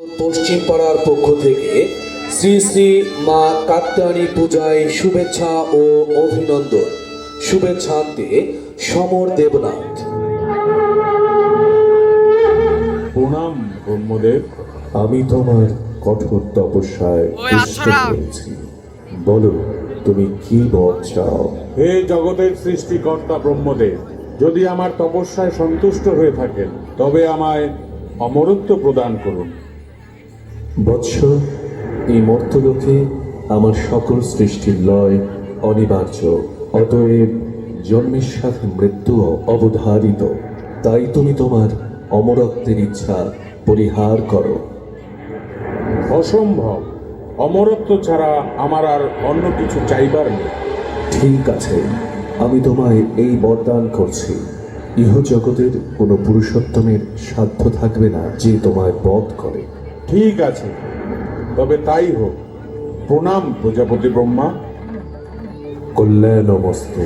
পশ্চিম পাড়ার পক্ষ থেকে শ্রী শ্রী মা কাত্যায়নী পূজায় শুভেচ্ছা ও অভিনন্দন। শুভেচ্ছান্তে সমর দেবনাথ। প্রণাম ব্রহ্মদেব। আমি তোমার কঠোর তপস্যায় ওই পুষ্ট হয়েছি। বলো তুমি কি বর চাও? হে জগতের সৃষ্টিকর্তা ব্রহ্মদেব যদি আমার তপস্যায় সন্তুষ্ট হয়ে থাকেন তবে আমায় অমরত্ব প্রদান করুন। বৎস এই মর্তলোকে আমার সকল সৃষ্টির লয় অনিবার্য। অতএব জন্মের সাথে মৃত্যুও অবধারিত। তাই তুমি তোমার অমরত্বের ইচ্ছা পরিহার করো। অসম্ভব। অমরত্ব ছাড়া আমার আর অন্য কিছু চাইবার নেই। ঠিক আছে আমি তোমায় এই বরদান করছি। ইহ জগতের কোনো পুরুষোত্তমের সাধ্য থাকবে না যে তোমায় বধ করে। ঠিক আছে। তবে তাই হোক প্রণাম প্রজাপতি ব্রহ্মা। কল্যাণমস্তু।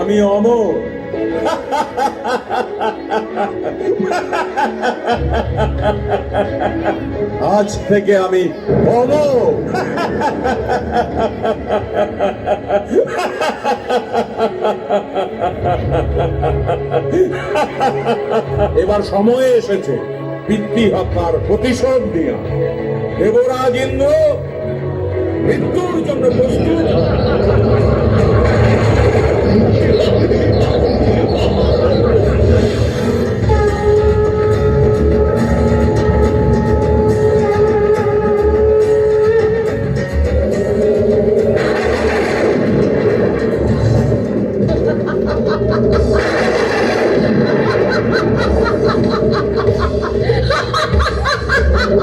আমি অমর। আজ থেকে আমি অমর এবার সময় এসেছে, পিতৃ হত্যার প্রতিশোধ নেওয়া দেবরাজ ইন্দ্র, মৃত্যুর জন্য প্রস্তুত।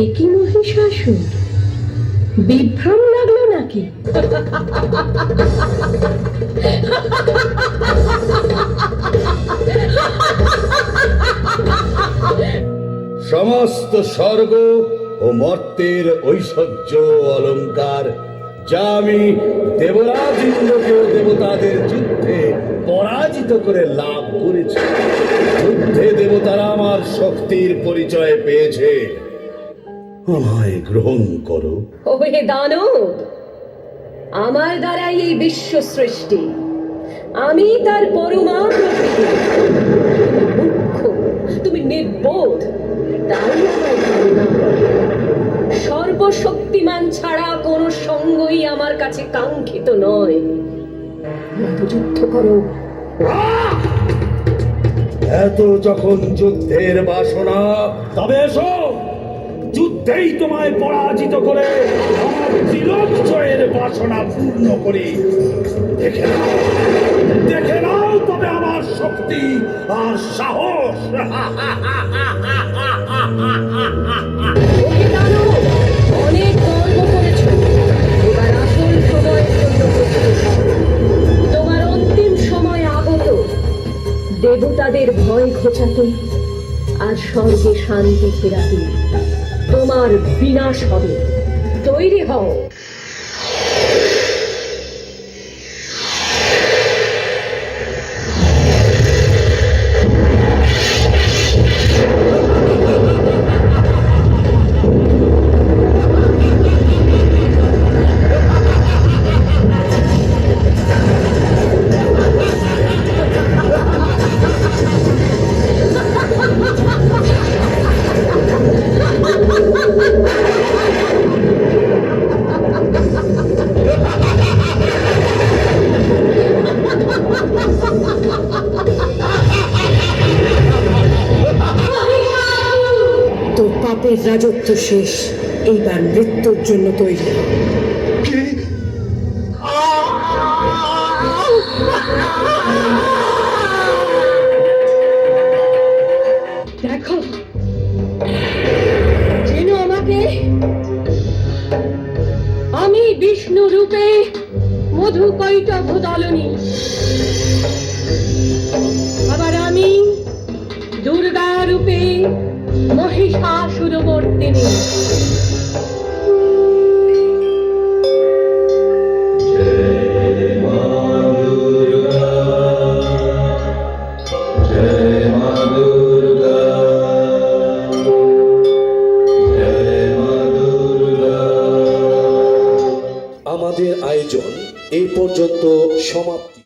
এ কি মহিষাসুর? বিভ্রম লাগল নাকি? সমস্ত স্বর্গ ও মর্তের ঐশ্বর্য অলঙ্কার, যা আমি দেবরাজ ইন্দ্রকে দেবতাদের যুদ্ধে পরাজিত করে লাভ করেছি। শক্তির পরিচয় পেয়েছে। আমায় গ্রহণ করো। ওহে দানব, আমার দ্বারাই এই বিশ্ব সৃষ্টি। আমি তার পরমা প্রকৃতি। তুমি নির্বোধ। সর্বশক্তিমান ছাড়া কোন সঙ্গই আমার কাছে কাঙ্ক্ষিত নয়। যুদ্ধ করো। এত যখন যুদ্ধের বাসনা, তবে এসো, যুদ্ধেই তোমায় পরাজিত করে আমার জয়ের বাসনা পূর্ণ করি। দেখে নাও দেখে নাও তবে আমার শক্তি আর সাহস। স্বর্গে শান্তি ফেরাতে। তোমার বিনাশ হবে। তৈরি হও। তোদের রাজত্ব শেষ। এইবার মৃত্যুর জন্য তৈরি। দেখো। চেনো আমাকে? আমি বিষ্ণু রূপে মধু কৈটভ দলনী। মহিষাসুরমর্দিনী আমাদের আয়োজন এই পর্যন্ত সমাপ্তি।